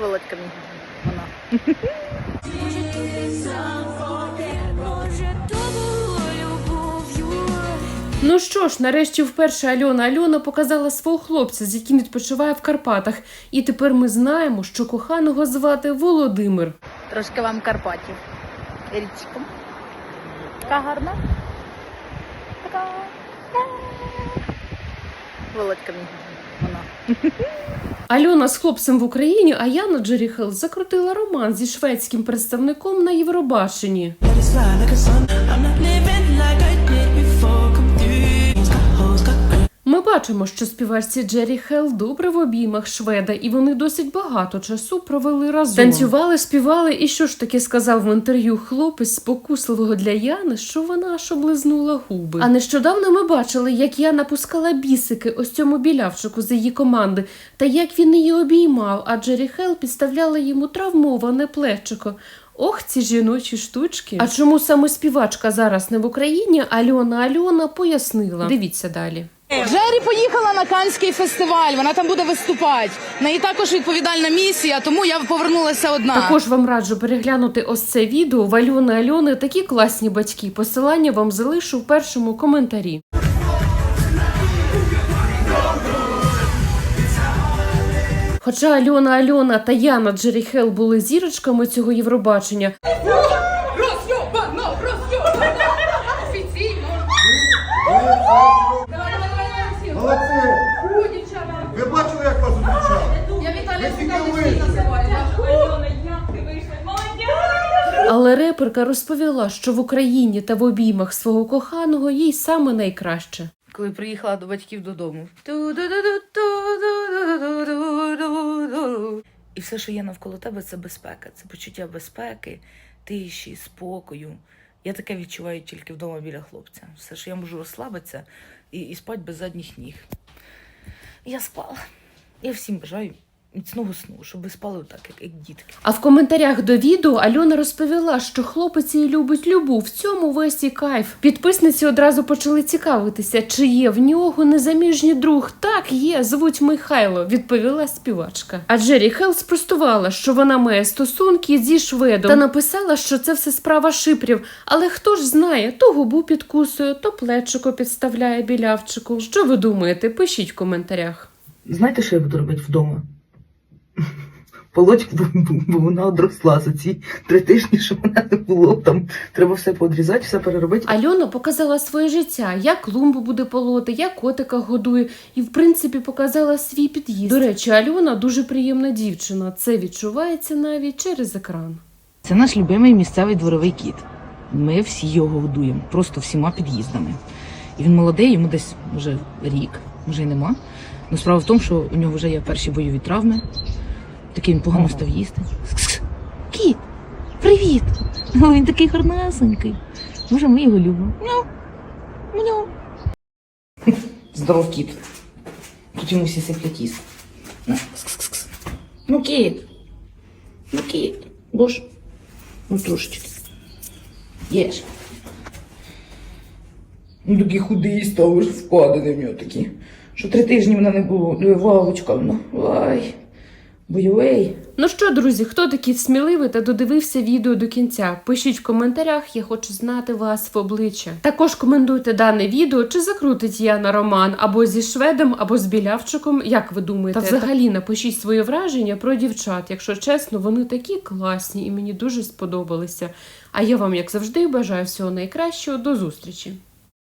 Володька мені. Вона. Ну що ж, нарешті вперше Альона Альона показала свого хлопця, з яким відпочиває в Карпатах. І тепер ми знаємо, що коханого звати Володимир. Трошки вам Карпатів. Річком. Така гарна. Така. Володька мені. Вона. Альона з хлопцем в Україні, а Яна Джеріхел закрутила роман зі шведським представником на Євробаченні. Бачимо, що співачці Джері Хелл добре в обіймах шведа, і вони досить багато часу провели разом. Танцювали, співали, і що ж таки сказав в інтерв'ю хлопець спокусливого для Яни, що вона аж облизнула губи. А нещодавно ми бачили, як Яна пускала бісики ось цьому білявчику з її команди, та як він її обіймав, а Джері Хелл підставляла йому травмоване плечико. Ох, ці жіночі штучки. А чому саме співачка зараз не в Україні? Альона Альона пояснила. Дивіться далі. Джері поїхала на Канський фестиваль. Вона там буде виступати. В неї також відповідальна місія, тому я повернулася одна. Також вам раджу переглянути ось це відео. В Альони Альони такі класні батьки. Посилання вам залишу в першому коментарі. Хоча Альона Альона та Яна Джеріхел були зірочками цього Євробачення, Розйобано, Молодці! Ви бачили, як вас зустрічали? Я Віталія Ви тільки вийшли. але реперка розповіла, що в Україні та в обіймах свого коханого їй саме найкраще. Коли приїхала до батьків додому. І все, що є навколо тебе, це безпека. Це почуття безпеки, тиші, спокою. Я таке відчуваю тільки вдома біля хлопця. Все, що я можу розслабитися і, і спать без задніх ніг. Я спала. Я всім бажаю міцного сну, щоб ви спали так, як, як дітки. А в коментарях до відео Альона розповіла, що хлопець її любить любов. В цьому весь і кайф. Підписниці одразу почали цікавитися, чи є в нього незаміжній друг. Так, є, звуть Михайло, відповіла співачка. А Джері Хелл спростувала, що вона має стосунки зі шведом та написала, що це все справа шипрів. Але хто ж знає, то губу підкусує, то плечико підставляє білявчику. Що ви думаєте? Пишіть в коментарях. Знаєте, що я буду робити вдома? Полоть, бо, бо- бо вона одросла за ці три тижні, що вона не було. Там треба все подрізати, все переробити. Альона показала своє життя, як клумбу буде полоти, як котика годує, і в принципі показала свій під'їзд. До речі, Альона дуже приємна дівчина. Це відчувається навіть через екран. Це наш любимий місцевий дворовий кіт. Ми всі його годуємо, просто всіма під'їздами. І він молодий, йому десь вже рік, може й нема. Ну, справа в тому, що у нього вже є перші бойові травми. Такий він погано став їсти. Кіт, привіт! О, він такий гарнесенький. Може, ми його любимо. Мяу. Мяу. Здоров кіт. Тут йому всі сиплять їсти. Ну, кіт. Ну, кіт. Боже. Ну, трошечки. Єш. Ну, такий худий став, аж впадини в нього такі. Що три тижні мене не було. Вавочка вона. Ай. Бойовий. Ну що, друзі, хто такий сміливий та додивився відео до кінця? Пишіть в коментарях, я хочу знати вас в обличчя. Також коментуйте дане відео, чи закрутить Яна роман або зі шведом, або з білявчиком. Як ви думаєте? Та взагалі напишіть свої враження про дівчат. Якщо чесно, вони такі класні і мені дуже сподобалися. А я вам, як завжди, бажаю всього найкращого. До зустрічі!